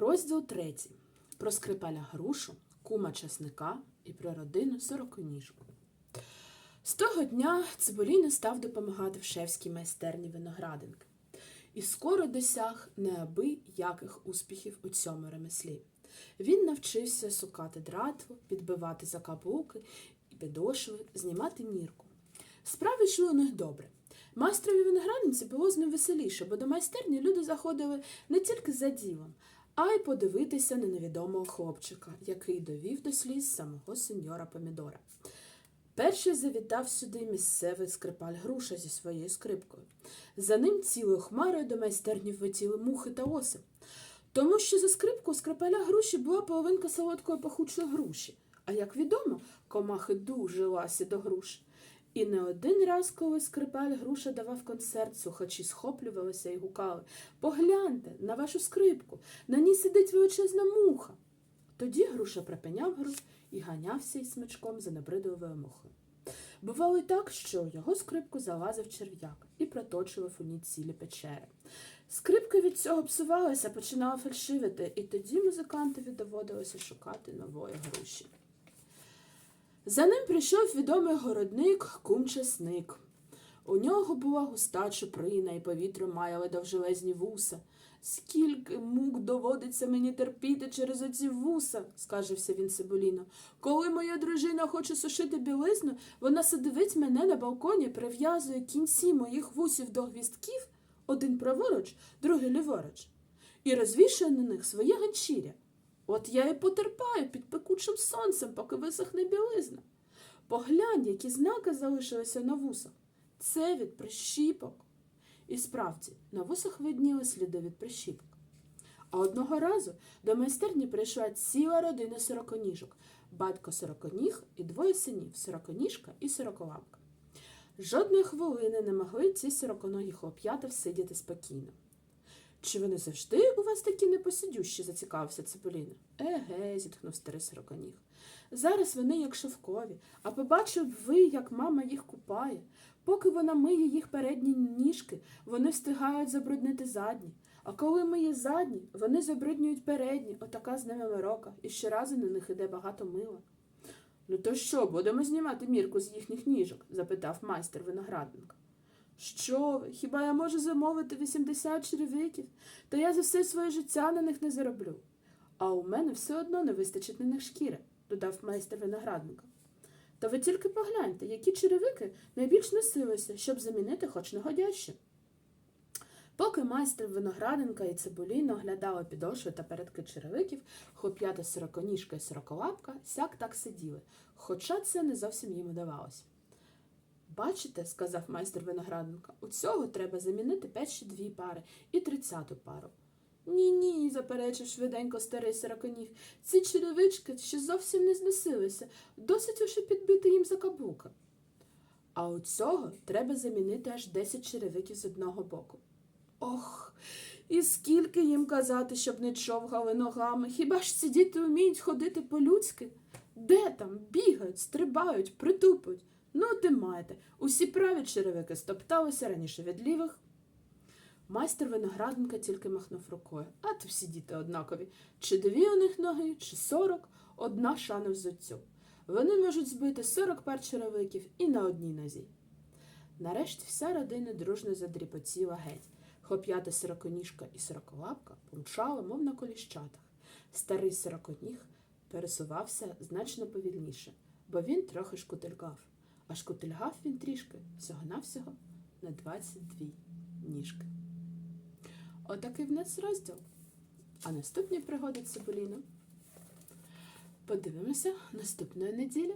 Розділ третій. Про скрипаля грушу, кума часника і про родину сороконіжку. З того дня Цибуліна став допомагати в шефській майстерні виноградинки і скоро досяг неабияких успіхів у цьому ремеслі. Він навчився сукати дратву, підбивати закапуки і підошви, знімати мірку. Справи йшли у них добре. Майстрові виноградниці було з ним веселіше, бо до майстерні люди заходили не тільки за ділом, а й подивитися на невідомого хлопчика, який довів до сліз самого сеньора Помідора. Перший завітав сюди місцевий скрипаль груша зі своєю скрипкою. За ним цілою хмарою до майстерні влетіли мухи та оси. Тому що за скрипку у скрипаля груші була половинка солодкої пахучої груші. А як відомо, комахи дуже ласі до груш. І не один раз, коли скрипаль груша давав концерт, слухачі схоплювалися і гукали Погляньте на вашу скрипку, на ній сидить величезна муха. Тоді груша припиняв гру і ганявся із смичком за набридливою мухою. Бувало й так, що його скрипку залазив черв'як і проточував у ній цілі печери. Скрипка від цього псувалася, починала фальшивити, і тоді музикантові доводилося шукати нової груші. За ним прийшов відомий городник кум чесник. У нього була густа чуприна і повітря маяли довжелезні вуса. Скільки мук доводиться мені терпіти через оці вуса, скаржився він Цибуліно. Коли моя дружина хоче сушити білизну, вона сидить мене на балконі, прив'язує кінці моїх вусів до гвістків, один праворуч, другий ліворуч, і розвішує на них своє ганчіря. От я і потерпаю під пекучим сонцем, поки висохне білизна. Поглянь, які знаки залишилися на вусах. Це від прищіпок. І справді, на вусах видніли сліди від прищіпок. А одного разу до майстерні прийшла ціла родина сороконіжок, батько сороконіг і двоє синів сороконіжка і сороколапка. Жодної хвилини не могли ці сороконогі хлоп'ята всидіти спокійно. Чи вони завжди у вас такі непосидющі? зацікавився Цибуліна. Еге, зітхнув старий сороконіг. Зараз вони як шовкові, а побачив ви, як мама їх купає. Поки вона миє їх передні ніжки, вони встигають забруднити задні. А коли миє задні, вони забруднюють передні, отака з ними морока, і щоразу на них іде багато мила. Ну то що, будемо знімати мірку з їхніх ніжок? запитав майстер виноградника. Що ви? Хіба я можу замовити 80 черевиків? Та я за все своє життя на них не зароблю. А у мене все одно не вистачить на них шкіри, додав майстер виноградника. Та ви тільки погляньте, які черевики найбільш носилися, щоб замінити хоч негодящі. Поки майстер виноградинка і цибуліно оглядали підошви та передки черевиків, хлоп'ята сороконіжка і сороколапка сяк так сиділи, хоча це не зовсім їм удавалося. Бачите, сказав майстер виноградинка, у цього треба замінити перші дві пари і тридцяту пару. Ні, ні, заперечив швиденько старий сороконіг. Ці черевички ще зовсім не зносилися, досить лише підбити їм закаблука. А у цього треба замінити аж десять черевиків з одного боку. Ох, і скільки їм казати, щоб не човгали ногами, хіба ж ці діти вміють ходити по-людськи? Де там бігають, стрибають, притупують? Ну, ти маєте, усі праві черевики стопталися раніше від лівих. Майстер виноградинка тільки махнув рукою, а то всі діти однакові. Чи дві у них ноги, чи сорок, одна шана взуттю. Вони можуть збити сорок пар черевиків і на одній нозі. Нарешті вся родина дружно задріпотіла геть. Хлоп'ята сороконіжка і сороколапка помчали, мов на коліщатах. Старий сороконіг пересувався значно повільніше, бо він трохи шкутильгав, а шкутильгав він трішки всього-навсього на 22 ніжки. Отакий в нас розділ. А наступні пригоди Цибуліна подивимося наступної неділі.